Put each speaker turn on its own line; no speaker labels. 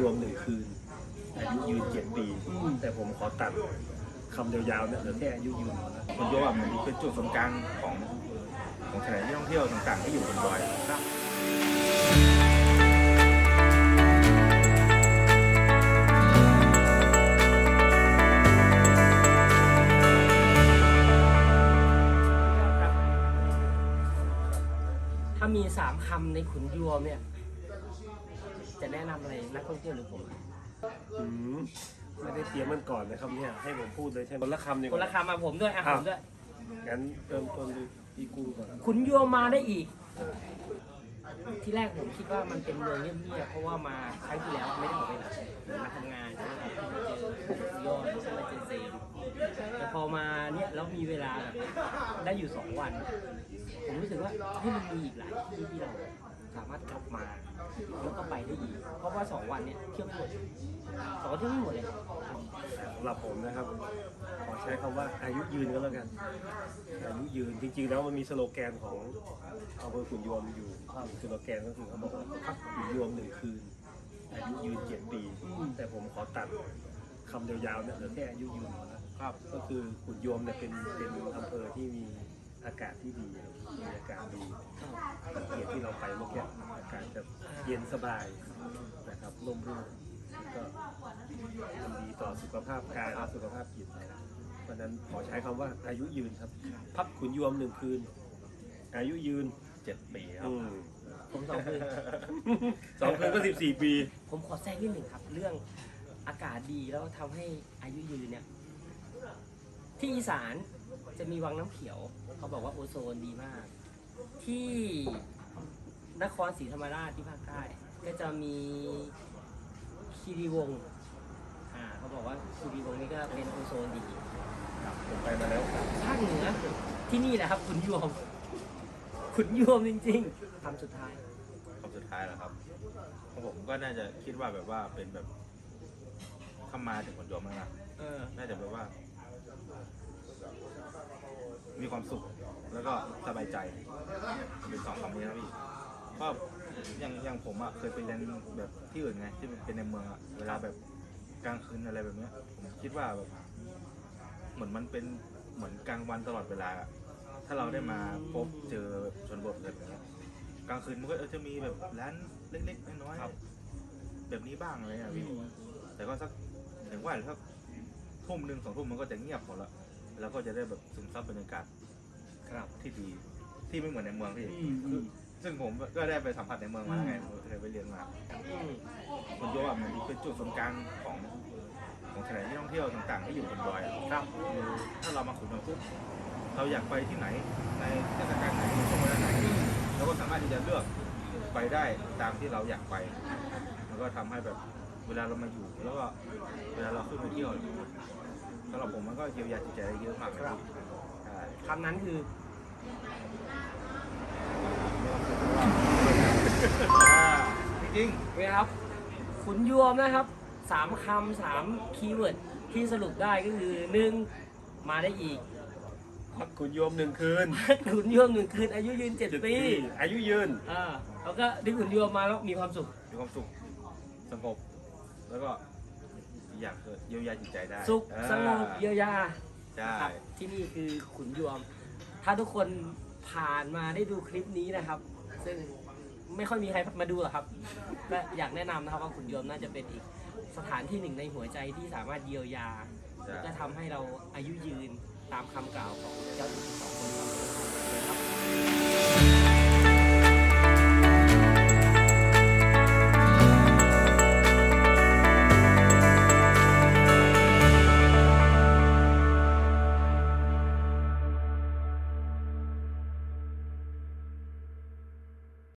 ยวมหนึ่งคืน อายุยืนเจ็ดปี แต่ผมขอตัดคำยาวๆเนี่ยเหลือแค่อายุยืนพอแล้ว
คนโยว่ามันเป็นจุดศูนย์กลางของของสถานที่ท่องเที่ยวต่างๆที่อยู่บนดอยครับ
ถ้ามีสามคำในขุนยวมเนี่ย จะแนะนำอะไรนักท่องเที่ยวหรือผม
อืมไม่ได้เตรียมมันก่อนนะครับเนี่ยให้ผมพูดเลยใช่ไหมคนละคำดีก
คน
ว่า
ละคำมาผมด้วยอะ ผมด้วย
งั้นเริ่มต้นด้วยพี่กุ้งก่อน
ขุนยวมมาได้อีก ที่แรกผมคิดว่ามันเป็นเมืองเงียบๆเพราะว่ามาครั้งที่แล้วไม่ได้ออกไปไหนมาทำงานใช่ไหมครับที่มาเจอยอดใช่ไหมเจอเซมแต่พอมาเนี่ยแล้วมีเวลาแบบได้อยู่สองวัน ผมรู้สึกว่าที่มันมีอีกหลายที่ที่เราสามารถกลับมา แล้วก็ไปได้อีกเพราะว่าสองวันเนี่ยเที่ยวไม่หมดสองวันเที่ยวไม่หมดเลย
สำหรับผมนะครับ ขอใช้คำว่าอายุยืนก็แล้วกัน อายุยืนจริงๆแล้วมันมีสโลแกนของอำเภอขุนยวมอยู่สโลแกนก็คือเขาบอกว่าพักขุนยวมหนึ่งคืน อายุยืนเจ็ดปี แต่ผมขอตัดคำยาวๆเนี่ยเหลือแค่อายุยืนพอแล้ว
ครับ
ก็คือขุนยวมเนี่ยเป็นเป็นอำเภอที่มีอากาศที่ดีมีอากาศดีสังเกตที่เราไปเมื่อกี้อากาศจะเย็นสบายนะครับร่มรื่นก็มันดีต่อสุขภาพกายและสุขภาพจิตนะครับเพราะฉะนั้นขอใช้คำว่าอายุยืนครับ พักขุนยวมหนึ่งคืน อายุยืน
เจ็ดปีครับ
อืม
ผมสองคืน
สองคืนก็สิบสี่ปี
ผมขอแทรกนิดหนึ่งครับ เรื่องอากาศดีแล้วทำให้อายุยืนเนี่ย ที่อีสานจะมีวังน้ำเขียว เขาบอกว่าโอโซนดีมาก ที่ นครศรีธรรมราชที่ภาคใต้ก็จะมีคีรีวงศ์อ่าเขาบอกว่าคีรีวงศ์นี่ก็เป็นโอโซนดี
ครับผมไปมาแล้วครับ
ภาคเหนือที่นี่แหละครับขุนยวมขุนยวมจริงๆคำสุดท้าย
คำสุดท้ายแล้วครับของผมก็น่าจะคิดว่าแบบว่าเป็นแบบเข้ามาถึงคนโยมแล้วนะ
เออ
น่าจะแบบว่า มีความสุขแล้วก็สบายใจเป็นสองคำนี้นะพี่ ก็อย่างอย่างผมอะเคยไปเรียนแบบที่อื่นไงที่มันเป็นในเมืองอะเวลาแบบกลางคืนอะไรแบบเนี้ยผมคิดว่าแบบเหมือนมันเป็นเหมือนกลางวันตลอดเวลาอะถ้าเราได้มาพบเจอชนบทแบบเนี้ยกลางคืนมันก็เออจะมีแบบร้านเล็กๆน้อยๆแบบนี้บ้างอะไรอะพี่แต่ก็สักถึงว่าถ้าทุ่มหนึ่งสองทุ่มมันก็จะเงียบหมดละแล้วก็จะได้แบบซึมซับบรรยากาศ
ครับ
ที่ดีที่ไม่เหมือนในเมืองพี่
อืมอืม
ซึ่งผมก็ได้ไปสัมผัสในเมืองมาไงผมเคยไปเรียนมา
อืม
คนโยว่ามันเป็นจุดศูนย์กลางของของสถานที่ท่องเที่ยวต่าง ๆ ที่อยู่บนดอยอะ
ครับ
คือถ้าเรามาขุนมาปุ๊บเราอยากไปที่ไหนในเทศกาลไหนในช่วงเวลาไหนเราก็สามารถที่จะเลือกไปได้ตามที่เราอยากไปมันก็ทำให้แบบเวลาเรามาอยู่แล้วก็เวลาเราขึ้นไปเที่ยวสำหรับผมมันก็เยียวยาจิตใจได้เยอะมากเลย
ครับ
ใช่
คำนั้นคือ
อ่า จริง
เว้ยครับขุนยวมนะครับสามคำสามคีย์เวิร์ดที่สรุปได้ก็คือหนึ่งมาได้อีก
พักขุนยวมหนึ่งคืน
ขุนยวมหนึ่งคืนอายุยืนเจ็ด
เจ็ด
ปี
อายุยืน
อ่าแล้วก็ได้ขุนยวมมาแล้วมีความสุข
ๆมีความสุขสงบแล้วก็อีกอย่างคือเยียวยาจิตใจได้
สุข
อ่า
สงบเยียวยา
ใช่
ครับที่นี่คือขุนยวม ถ้าทุกคน ผ่านมาได้ดูคลิปนี้นะครับ ซึ่งไม่ค่อยมีใครมาดูหรอกครับก็อยากแนะนำนะครับว่าขุนยมน่าจะเป็นอีกสถานที่หนึ่งในหัวใจที่สามารถเยียวยา
และ
ทำให้เราอายุยืนตามคำกล่าวของเจ้าหญิงสองคนครับ